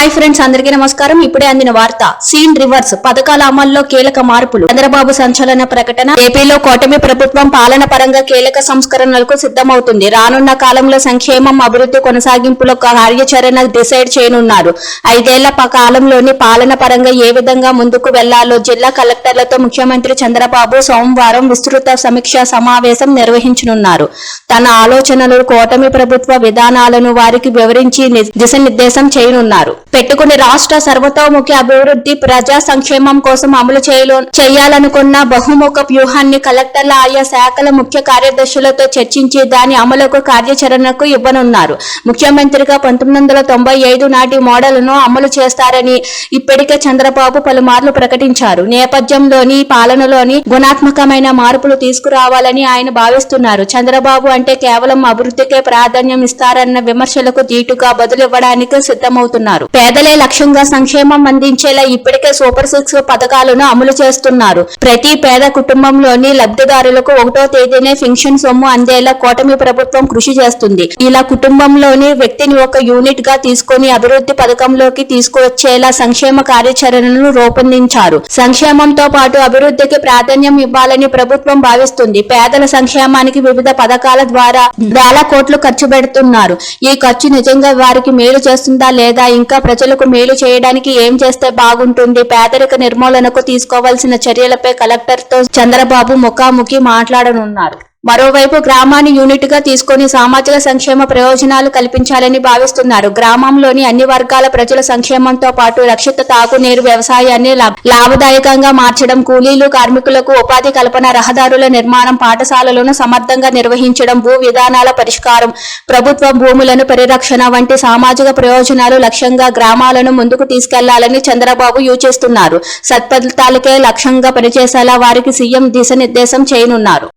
Hi friends అందరికీ నమస్కారం. ఇప్పుడే అందిన వార్త సీన్ రివర్స్ పథకాల అమల్లో కీలక మార్పులు. చంద్రబాబు సంచలన ప్రకటన ఏపీలో కూటమి ప్రభుత్వం పాలన పరంగా కీలక సంస్కరణలకు సిద్ధమవుతుంది. రానున్న కాలంలో సంక్షేమం అభివృద్ధి కొనసాగింపులో కార్యాచరణ డిసైడ్ చేయనున్నారు. ఐదేళ్ళ కాలంలోని పాలన పరంగా ఏ విధంగా ముందుకు వెళ్ళాలో జిల్లా కలెక్టర్లతో ముఖ్యమంత్రి చంద్రబాబు సోమవారం విస్తృత సమీక్ష సమావేశం నిర్వహించనున్నారు. తన ఆలోచనలు కూటమి ప్రభుత్వ విధానాలను వారికి వివరించి దిశనిర్దేశం చేయనున్నారు. పెట్టుకుని రాష్ట్ర సర్వతోముఖి అభివృద్ధి ప్రజా సంక్షేమం కోసం అమలు చేయలో చేయాలనుకున్న బహుముఖ వ్యూహాన్ని కలెక్టర్ల ఆయా శాఖల ముఖ్య కార్యదర్శులతో చర్చించి దాని అమలుకు కార్యాచరణకు ఇవ్వనున్నారు. ముఖ్యమంత్రిగా పంతొమ్మిది వందల తొంభై ఐదు నాటి మోడల్ను అమలు చేస్తారని ఇప్పటికే చంద్రబాబు పలుమార్లు ప్రకటించారు. నేపథ్యంలోని పాలనలోని గుణాత్మకమైన మార్పులు తీసుకురావాలని ఆయన భావిస్తున్నారు. చంద్రబాబు అంటే కేవలం అభివృద్ధికే ప్రాధాన్యం ఇస్తారన్న విమర్శలకు ధీటుగా బదులివ్వడానికి సిద్ధమవుతున్నారు. పేదలే లక్ష్యంగా సంక్షేమం అందించేలా ఇప్పటికే సూపర్ సిక్స్ పథకాలను అమలు చేస్తున్నారు. ప్రతి పేద కుటుంబంలోని లబ్ధిదారులకు ఒకటో తేదీనే పెన్షన్ సొమ్ము అందేలా కూటమి ప్రభుత్వం కృషి చేస్తుంది. ఇలా కుటుంబంలోని వ్యక్తిని ఒక యూనిట్గా తీసుకొని అభివృద్ధి పథకంలోకి తీసుకువచ్చేలా సంక్షేమ కార్యాచరణను రూపొందించారు. సంక్షేమంతో పాటు అభివృద్ధికి ప్రాధాన్యం ఇవ్వాలని ప్రభుత్వం భావిస్తుంది. పేదల సంక్షేమానికి వివిధ పథకాల ద్వారా వేల కోట్లు ఖర్చు పెడుతున్నారు. ఈ ఖర్చు నిజంగా వారికి మేలు చేస్తుందా లేదా ఇంకా ప్రజలకు మేలు చేయడానికి ఏం చేస్తే బాగుంటుంది? పేదరిక నిర్మూలనకు తీసుకోవాల్సిన చర్యలపై కలెక్టర్తో చంద్రబాబు ముఖాముఖి మాట్లాడనున్నారు. మరోవైపు గ్రామాన్ని యూనిట్గా తీసుకొని సామాజిక సంక్షేమ ప్రయోజనాలు కల్పించాలని భావిస్తున్నారు. గ్రామంలోని అన్ని వర్గాల ప్రజల సంక్షేమంతో పాటు రక్షిత తాగునీరు వ్యవసాయాన్ని లాభదాయకంగా మార్చడం కూలీలు కార్మికులకు ఉపాధి కల్పన రహదారుల నిర్మాణం పాఠశాలలను సమర్థంగా నిర్వహించడం భూ విధానాల పరిష్కారం ప్రభుత్వ భూములను పరిరక్షణ వంటి సామాజిక ప్రయోజనాలు లక్ష్యంగా గ్రామాలను ముందుకు తీసుకెళ్ళాలని చంద్రబాబు యూచిస్తున్నారు సత్ఫలితాలకే లక్ష్యంగా పనిచేసేలా వారికి సీఎం దిశానిర్దేశం చేయనున్నారు.